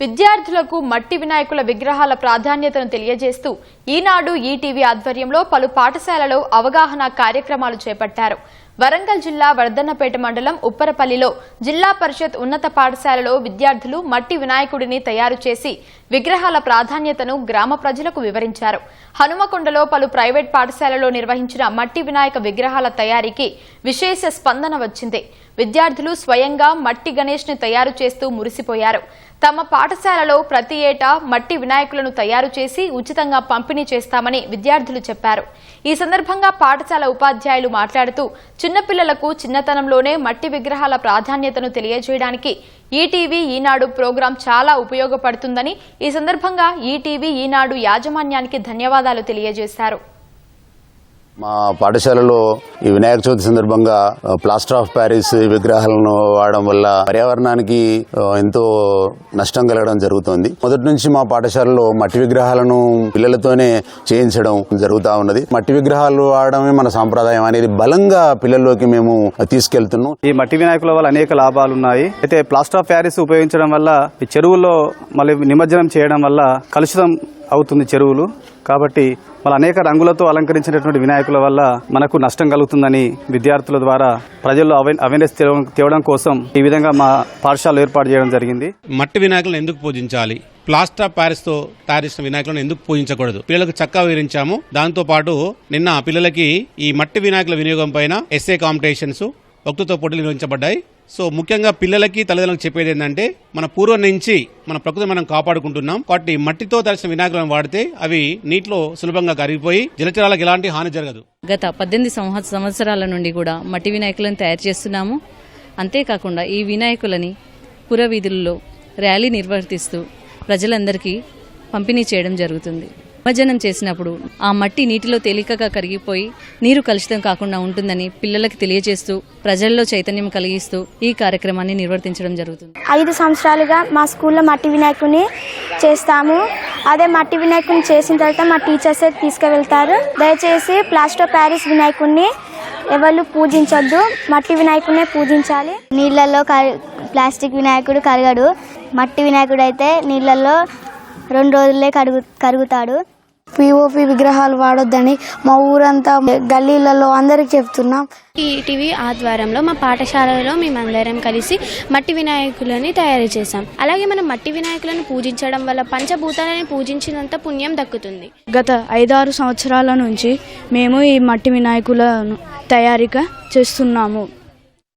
విద్యార్థులకు మట్టి వినాయకుల విగ్రహాల ప్రాధాన్యతను తెలియజేస్తూ ఈనాడు ఈటీవీ ఆధ్వర్యంలో పలు పాఠశాలలో అవగాహన కార్యక్రమాలు చేపట్టారు. వరంగల్ జిల్లా వర్ధన్నపేట మండలం ఉప్పరపల్లిలో జిల్లా పరిషత్ ఉన్నత పాఠశాలలో విద్యార్థులు మట్టి వినాయకుడిని తయారు చేసి విగ్రహాల ప్రాధాన్యతను గ్రామ ప్రజలకు వివరించారు. హనుమకొండలో పలు ప్రైవేట్ పాఠశాలలో నిర్వహించిన మట్టి వినాయక విగ్రహాల తయారీకి విశేష స్పందన వచ్చింది. విద్యార్థులు స్వయంగా మట్టి గణేష్ని తయారు చేస్తూ మురిసిపోయారు. తమ పాఠశాలలో ప్రతి ఏటా మట్టి వినాయకులను తయారు చేసి ఉచితంగా పంపిణీ చేస్తామని విద్యార్థులు చెప్పారు. ఈ సందర్భంగా పాఠశాల ఉపాధ్యాయులు మాట్లాడుతూ చిన్నపిల్లలకు చిన్నతనంలోనే మట్టి విగ్రహాల ప్రాధాన్యతను తెలియజేయడానికి ఈటీవీ ఈనాడు ప్రోగ్రాం చాలా ఉపయోగపడుతుందని ఈ సందర్భంగా ఈటీవీ ఈనాడు యాజమాన్యానికి ధన్యవాదాలు తెలియజేశారు. మా పాఠశాలలో ఈ వినాయక చవితి సందర్భంగా ప్లాస్టర్ ఆఫ్ ప్యారిస్ విగ్రహాలను వాడడం వల్ల పర్యావరణానికి ఎంతో నష్టం కలగడం జరుగుతోంది. మొదటి నుంచి మా పాఠశాలలో మట్టి విగ్రహాలను పిల్లలతోనే చేయించడం జరుగుతూ ఉన్నది. మట్టి విగ్రహాలు వాడడమే మన సాంప్రదాయం అనేది బలంగా పిల్లల్లోకి మేము తీసుకెళ్తున్నాం. ఈ మట్టి వినాయకుల వల్ల అనేక లాభాలు ఉన్నాయి అయితే ప్లాస్టర్ ఆఫ్ ప్యారిస్ ఉపయోగించడం వల్ల ఈ చెరువుల్లో మళ్ళీ నిమజ్జనం చేయడం వల్ల కలుషితం అవుతుంది చెరువులు. కాబట్టి మన అనేక రంగులతో అలంకరించినటువంటి వినాయకుల వల్ల మనకు నష్టం కలుగుతుందని విద్యార్థుల ద్వారా ప్రజల్లో అవేర్నెస్ తేవడం తేవడం కోసం ఈ విధంగా మా పాఠశాల ఏర్పాటు చేయడం జరిగింది. మట్టి వినాయకులను ఎందుకు పూజించాలి? ప్లాస్టర్ ఆఫ్ ప్యారిస్తో తయారు వినాయకులను ఎందుకు పూజించకూడదు? పిల్లలకు చక్కగా వివరించాము. దాంతో పాటు నిన్న పిల్లలకి ఈ మట్టి వినాయకుల వినియోగం పైన ఎస్ఏ కాంపిటీషన్స్ వక్తృత్వ పోటీలు నిర్వహించబడ్డాయి. సో ముఖ్యంగా పిల్లలకి తల్లిదండ్రులకు చెప్పేది ఏంటంటే మన పూర్వం నుంచి మన ప్రకృతిని మనం కాపాడుకుంటున్నాం. కాబట్టి మట్టితో తయారు వినాయకులను వాడితే అవి నీటిలో సులభంగా కరిగిపోయి జలచరాలకు ఎలాంటి హాని జరగదు. గత పద్దెనిమిది సంవత్సరాల నుండి కూడా మట్టి వినాయకులను తయారు చేస్తున్నాము. అంతేకాకుండా ఈ వినాయకులని పురవీధుల్లో ర్యాలీ నిర్వర్తిస్తూ ప్రజలందరికీ పంపిణీ చేయడం జరుగుతుంది. నిమజ్జనం చేసినప్పుడు ఆ మట్టి నీటిలో తేలికగా కరిగిపోయి నీరు కలుషితం కాకుండా ఉంటుందని పిల్లలకు తెలియజేస్తూ ప్రజల్లో చైతన్యం కలిగిస్తూ ఈ కార్యక్రమాన్ని నిర్వర్తించడం జరుగుతుంది. ఐదు సంవత్సరాలుగా మా స్కూల్లో మట్టి వినాయకుని చేస్తాము. అదే మట్టి వినాయకుని చేసిన తర్వాత మా టీచర్స్ తీసుకువెళ్తారు. దయచేసి ప్లాస్టర్ ప్యారిస్ వినాయకుడిని ఎవరు పూజించొద్దు. మట్టి వినాయకుడినే పూజించాలి. నీళ్ళల్లో ప్లాస్టిక్ వినాయకుడు కరగడు. మట్టి వినాయకుడు అయితే నీళ్ళల్లో రెండు రోజులే కరుగు కరుగుతాడు. పిఓపి విగ్రహాలు వాడొద్దని మా ఊరంతా గల్లీలలో అందరికి చెప్తున్నాం. టీవీ ఆధ్వర్యంలో మా పాఠశాలలో మేమందరం కలిసి మట్టి వినాయకులని తయారు చేశాం. అలాగే మనం మట్టి వినాయకులను పూజించడం వల్ల పంచభూతాలని పూజించినంత పుణ్యం దక్కుతుంది. గత ఐదారు సంవత్సరాల నుంచి మేము ఈ మట్టి వినాయకులను తయారీగా చేస్తున్నాము.